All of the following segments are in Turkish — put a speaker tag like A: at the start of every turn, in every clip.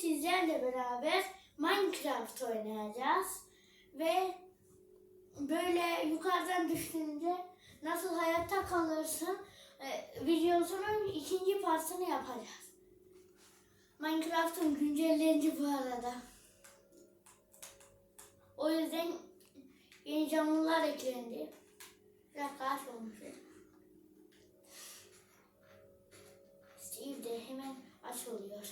A: sizlerle beraber Minecraft oynayacağız. Ve böyle yukarıdan düşünce nasıl hayatta kalırsın e, videosunun ikinci partını yapacağız. Minecraft'ın güncellendi bu arada. O yüzden yeni canlılar eklendi. Bir dakika aç olmuş. Steve de hemen aç oluyor.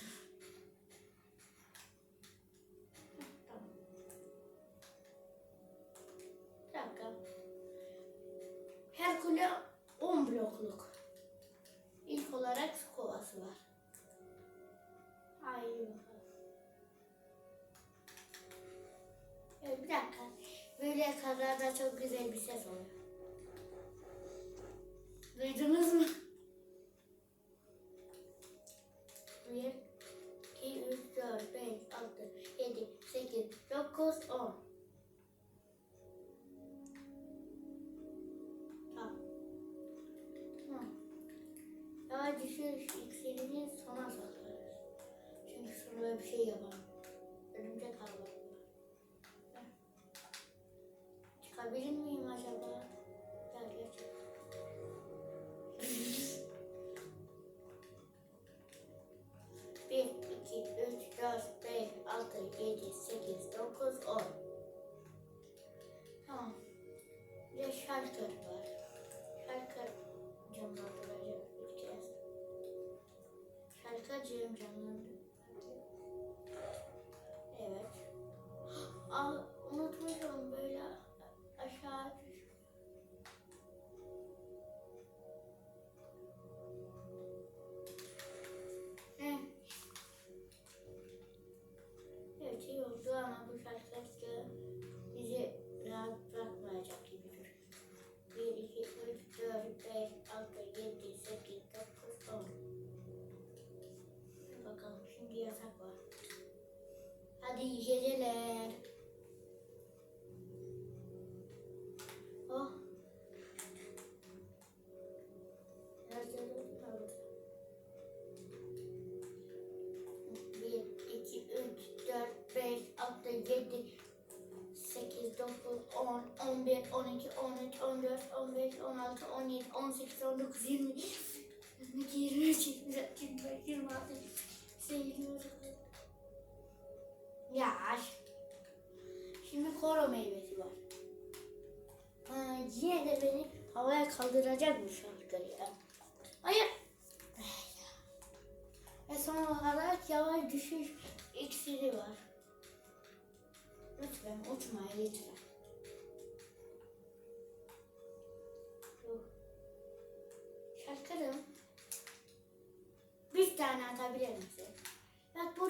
A: Her kule 10 blokluk. İlk olarak su kovası var. Haydi bakalım. Evet, bir dakika. Böyle kadar çok güzel bir ses oluyor. Yavaş düşüş iksirini sona saklarız. Çünkü sonra bir şey yapamam. Örümcek. Heh. Çıkabilir miyim acaba? Gel gel. Bir, iki, üç, dört, beş, altı, yedi, sekiz, dokuz, on. Tamam. Bir de şalter var. Şalterciğim canlandı. Yasak var. Hadi iyi geceler. Oh. Bir, iki, üç, dört, beş, altı, yedi, sekiz, dokuz, on, on bir, on iki, on üç, on dört, on beş, on altı, on yedi, on sekiz, on dokuz, yirmi, iki, üç, dört, beş, altı. Ya. Şimdi koro meyvesi var. Ha, yine de beni havaya kaldıracak bu şarkı ya. Hayır. Ve son olarak yavaş düşüş iksiri var. Lütfen uçma lütfen. Dur. Şarkırım. Bir tane atabilir misin?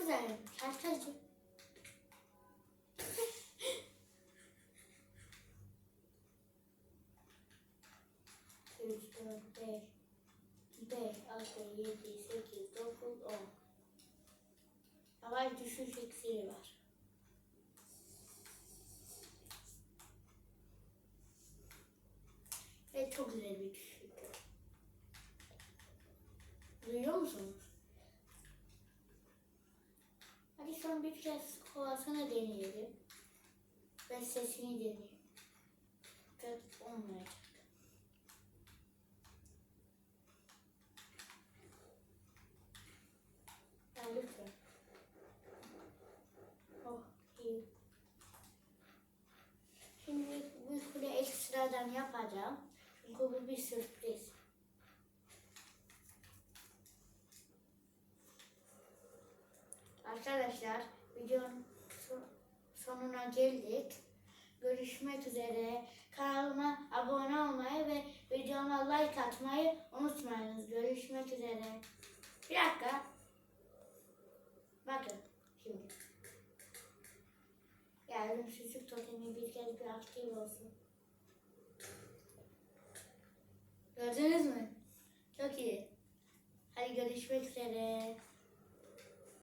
A: Buradayım. Şarkıcı. Üç, dört, beş, 5, 6, 7, 8, 9, 10. Yavaş düşüş iksiri var. Ve çok güzel bir düşüş. Duyuyor musunuz? Bir kez kovasını deneyelim. Ve sesini deneyelim. Pek olmayacak. Ya lütfen. Oh iyi. Şimdi bu kule ekstradan yapacağım. Çünkü bu bir sürpriz. Arkadaşlar videonun son- sonuna geldik. Görüşmek üzere. Kanalıma abone olmayı ve videoma like atmayı unutmayınız. Görüşmek üzere. Bir dakika. Bakın şimdi. Yarın çocuk totemi bir kez bir aktif olsun. Gördünüz mü? Çok iyi. Hadi görüşmek üzere.